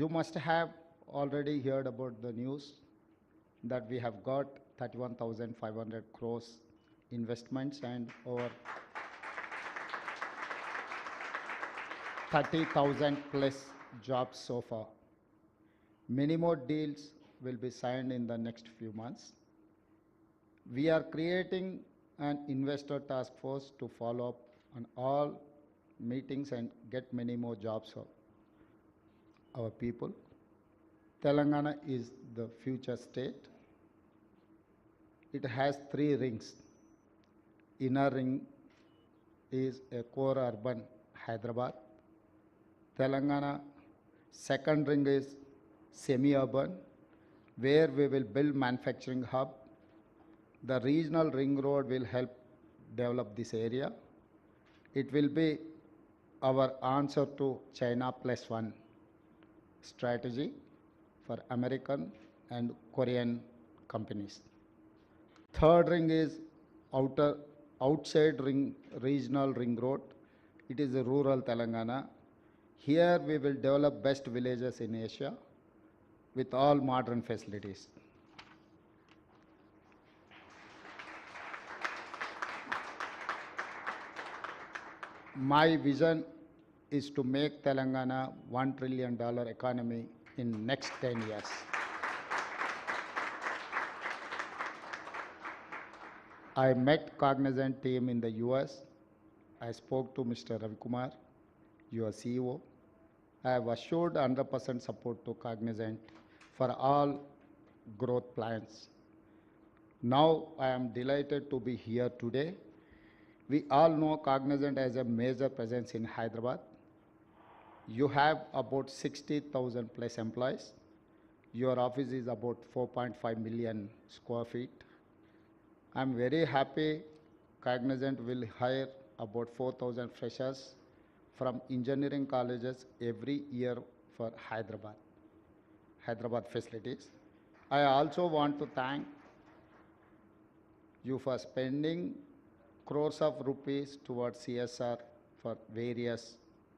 You must have already heard about the news that we have got 31,500 crores investments and over 30,000 plus jobs so far. Many more deals will be signed in the next few months. We are creating an investor task force to follow up on all meetings and get many more jobs our people. Telangana is the future state. It has three rings. Inner ring is a core urban Hyderabad. Telangana second ring is semi-urban, where we will build manufacturing hub. The regional ring road will help develop this area. It will be our answer to China plus one strategy for American and Korean companies. Third ring is outer outside ring regional ring road. It is a rural Telangana. Here we will develop best villages in Asia with all modern facilities. My vision is to make Telangana $1 trillion economy in next 10 years. I met Cognizant team in the US. I spoke to Mr. Ravi Kumar, your CEO. I have assured 100% support to Cognizant for all growth plans. Now I am delighted to be here today. We all know Cognizant has a major presence in Hyderabad. You have about 60,000 plus employees. Your office is about 4.5 million square feet. I'm very happy Cognizant will hire about 4,000 freshers from engineering colleges every year for Hyderabad, Hyderabad facilities. I also want to thank you for spending crores of rupees towards CSR for various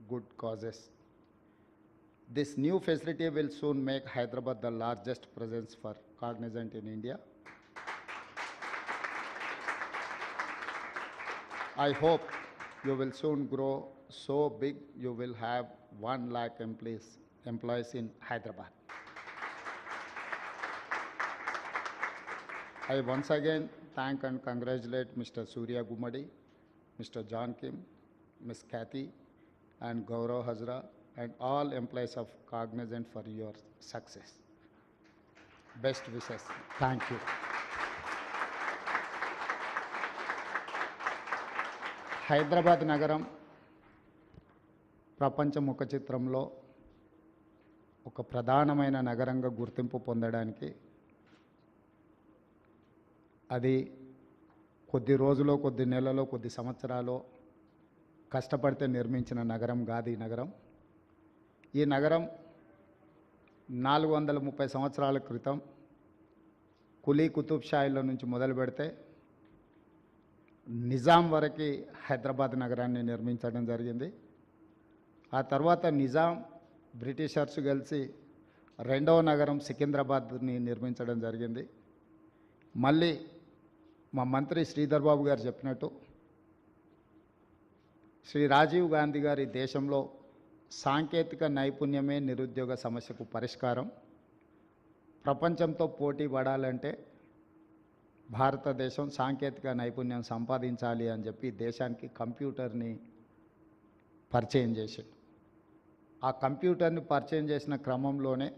good causes. This new facility will soon make Hyderabad the largest presence for Cognizant in India. I hope you will soon grow so big you will have 1 lakh employees, employees in Hyderabad. I once again thank and congratulate Mr. Surya Gumadi, Mr. John Kim, Ms. Kathy, and Gaurav Hazra, and all employees of Cognizant for your success. Best wishes. Thank you. Hyderabad నగరం ప్రపంచ ముఖ చిత్రంలో ఒక ప్రధానమైన నగరంగా గుర్తింపు పొందడానికి అది కొద్ది రోజులో కొద్ది నెలలో కొద్ది సంవత్సరాలు కష్టపడితే నిర్మించిన నగరం కాదు ఈ నగరం ఈ నగరం నాలుగు వందల ముప్పై సంవత్సరాల క్రితం కులీ కుతుబ్ షాయిల నుంచి మొదలు పెడితే నిజాం వరకు హైదరాబాద్ నగరాన్ని నిర్మించడం జరిగింది. ఆ తర్వాత నిజాం బ్రిటిషర్స్ కలిసి రెండవ నగరం సికింద్రాబాద్ని నిర్మించడం జరిగింది. మళ్ళీ మా మంత్రి శ్రీధర్ బాబు గారు చెప్పినట్టు శ్రీ రాజీవ్ గాంధీ గారి దేశంలో సాంకేతిక నైపుణ్యమే నిరుద్యోగ సమస్యకు పరిష్కారం. ప్రపంచంతో పోటీ పడాలంటే భారతదేశం సాంకేతిక నైపుణ్యం సంపాదించాలి అని చెప్పి దేశానికి కంప్యూటర్ని పరిచయం చేసింది. ఆ కంప్యూటర్ని పరిచయం చేసిన క్రమంలోనే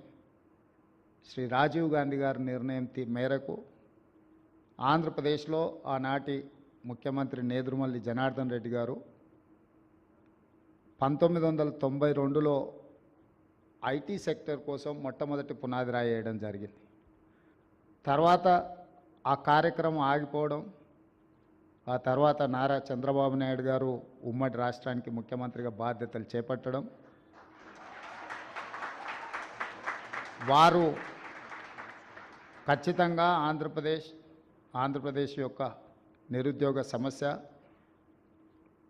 శ్రీ రాజీవ్ గాంధీ గారి నిర్ణయం తీ- మేరకు ఆంధ్రప్రదేశ్లో ఆనాటి ముఖ్యమంత్రి నేదురుమల్లి జనార్దన్ రెడ్డి గారు పంతొమ్మిది వందల తొంభై రెండులో ఐటీ సెక్టర్ కోసం మొట్టమొదటి పునాది రాయడం జరిగింది. తర్వాత ఆ కార్యక్రమం ఆగిపోవడం ఆ తర్వాత నారా చంద్రబాబు నాయుడు గారు ఉమ్మడి రాష్ట్రానికి ముఖ్యమంత్రిగా బాధ్యతలు చేపట్టడం. వారు ఖచ్చితంగా ఆంధ్రప్రదేశ్ ఆంధ్రప్రదేశ్ యొక్క నిరుద్యోగ సమస్య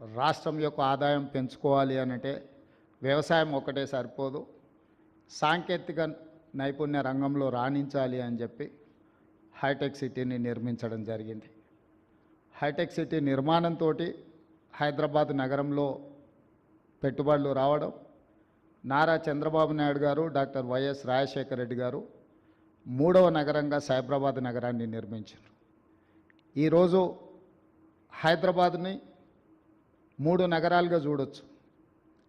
రాష్ట్రం యొక్క ఆదాయం పెంచుకోవాలి అనంటే వ్యవసాయం ఒకటే సరిపోదు. సాంకేతిక నైపుణ్య రంగంలో రాణించాలి అని చెప్పి హైటెక్ సిటీని నిర్మించడం జరిగింది. హైటెక్ సిటీ నిర్మాణంతో హైదరాబాద్ నగరంలో పెట్టుబడులు రావడం నారా చంద్రబాబు నాయుడు గారు డాక్టర్ వైఎస్ రాజశేఖర రెడ్డి గారు మూడవ నగరంగా సైబరాబాద్ నగరాన్ని నిర్మించారు. ఈరోజు హైదరాబాద్ని మూడు నగరాలుగా చూడొచ్చు.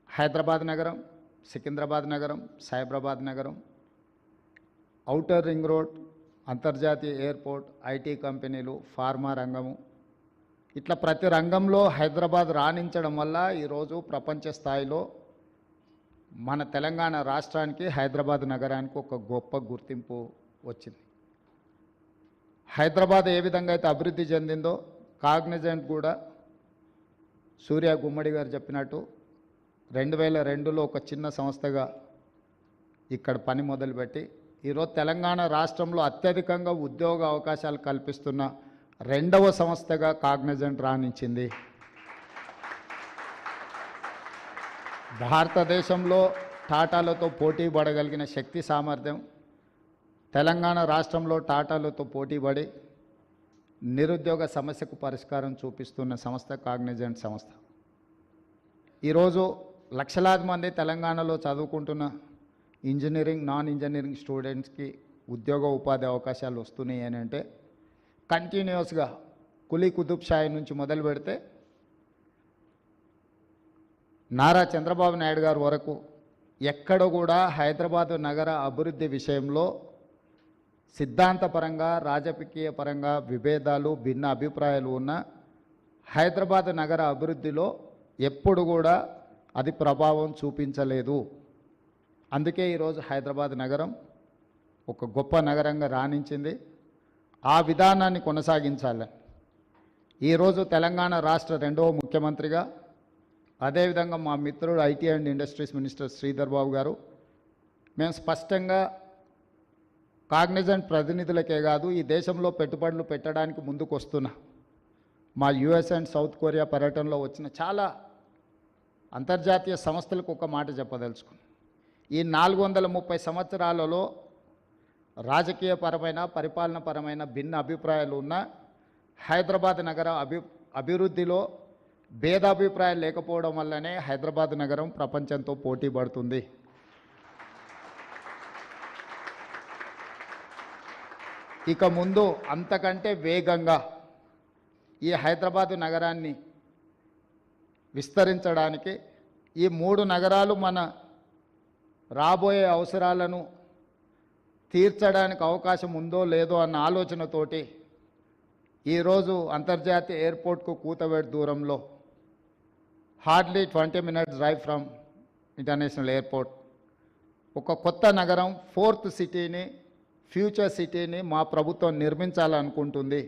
హైదరాబాద్ నగరం సికింద్రాబాద్ నగరం సైబరాబాద్ నగరం ఔటర్ రింగ్ రోడ్ అంతర్జాతీయ ఎయిర్పోర్ట్ ఐటీ కంపెనీలు ఫార్మా రంగము. ఇట్లా ప్రతి రంగంలో హైదరాబాద్ రాణించడం వల్ల ఈరోజు ప్రపంచ స్థాయిలో మన తెలంగాణ రాష్ట్రానికి హైదరాబాద్ నగరానికి ఒక గొప్ప గుర్తింపు వచ్చింది. హైదరాబాద్ ఏ విధంగా అయితే అభివృద్ధి చెందిందో కాగ్నిజెంట్ కూడా సూర్య గుమ్మడి గారు చెప్పినట్టు రెండు వేల రెండులో ఒక చిన్న సంస్థగా ఇక్కడ పని మొదలుపెట్టి ఈరోజు తెలంగాణ రాష్ట్రంలో అత్యధికంగా ఉద్యోగ అవకాశాలు కల్పిస్తున్న రెండవ సంస్థగా కాగ్నిజెంట్ రాణించింది. భారతదేశంలో టాటాలతో పోటీ పడగలిగిన శక్తి సామర్థ్యం తెలంగాణ రాష్ట్రంలో టాటాలతో పోటీపడి నిరుద్యోగ సమస్యకు పరిష్కారం చూపిస్తున్న సంస్థ కాగ్నిజెంట్ సంస్థ. ఈరోజు లక్షలాది మంది తెలంగాణలో చదువుకుంటున్న ఇంజనీరింగ్ నాన్ ఇంజనీరింగ్ స్టూడెంట్స్కి ఉద్యోగ ఉపాధి అవకాశాలు వస్తున్నాయి అని అంటే కంటిన్యూస్గా కులీ కుతుబ్ షాయి నుంచి మొదలు పెడితే నారా చంద్రబాబు నాయుడు గారు వరకు ఎక్కడ కూడా హైదరాబాద్ నగర అభివృద్ధి విషయంలో సిద్ధాంతపరంగా రాజకీయ పరంగా విభేదాలు భిన్న అభిప్రాయాలు ఉన్న హైదరాబాద్ నగర అభివృద్ధిలో ఎప్పుడు కూడా అది ప్రభావం చూపించలేదు. అందుకే ఈరోజు హైదరాబాద్ నగరం ఒక గొప్ప నగరంగా రాణించింది. ఆ విధానాన్ని కొనసాగించాలి. ఈరోజు తెలంగాణ రాష్ట్ర రెండవ ముఖ్యమంత్రిగా అదేవిధంగా మా మిత్రుడు IT and industries minister Sridhar Babu garu. మేము స్పష్టంగా కాగ్నిజెంట్ ప్రతినిధులకే కాదు ఈ దేశంలో పెట్టుబడులు పెట్టడానికి ముందుకు వస్తున్న మా యుఎస్ అండ్ సౌత్ కొరియా పర్యటనలో వచ్చిన చాలా అంతర్జాతీయ సంస్థలకు ఒక మాట చెప్పదలుచుకుంది ఈ నాలుగు వందల ముప్పై సంవత్సరాలలో రాజకీయపరమైన పరిపాలనపరమైన భిన్న అభిప్రాయాలు ఉన్న హైదరాబాద్ నగర అభి అభివృద్ధిలో భేదాభిప్రాయాలు లేకపోవడం వల్లనే హైదరాబాద్ నగరం ప్రపంచంతో పోటీ పడుతుంది. ఇక ముందు అంతకంటే వేగంగా ఈ హైదరాబాద్ నగరాన్ని విస్తరించడానికి ఈ మూడు నగరాలు మన రాబోయే అవసరాలను తీర్చడానికి అవకాశం ఉందో లేదో అన్న ఆలోచనతోటి ఈరోజు అంతర్జాతీయ ఎయిర్పోర్ట్కు కూతవేడు దూరంలో hardly twenty minutes drive from international airport. ఒక కొత్త నగరం ఫోర్త్ సిటీని ఫ్యూచర్ సిటీని మా ప్రభుత్వం నిర్మించాలనుకుంటుంది.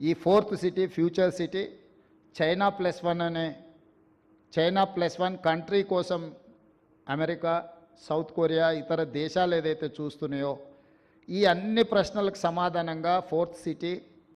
ఈ fourth city future city China plus one అనే చైనా ప్లస్ వన్ కంట్రీ కోసం అమెరికా సౌత్ కొరియా ఇతర దేశాలు ఏదైతే చూస్తున్నాయో ఈ అన్ని ప్రశ్నలకు సమాధానంగా ఫోర్త్ సిటీ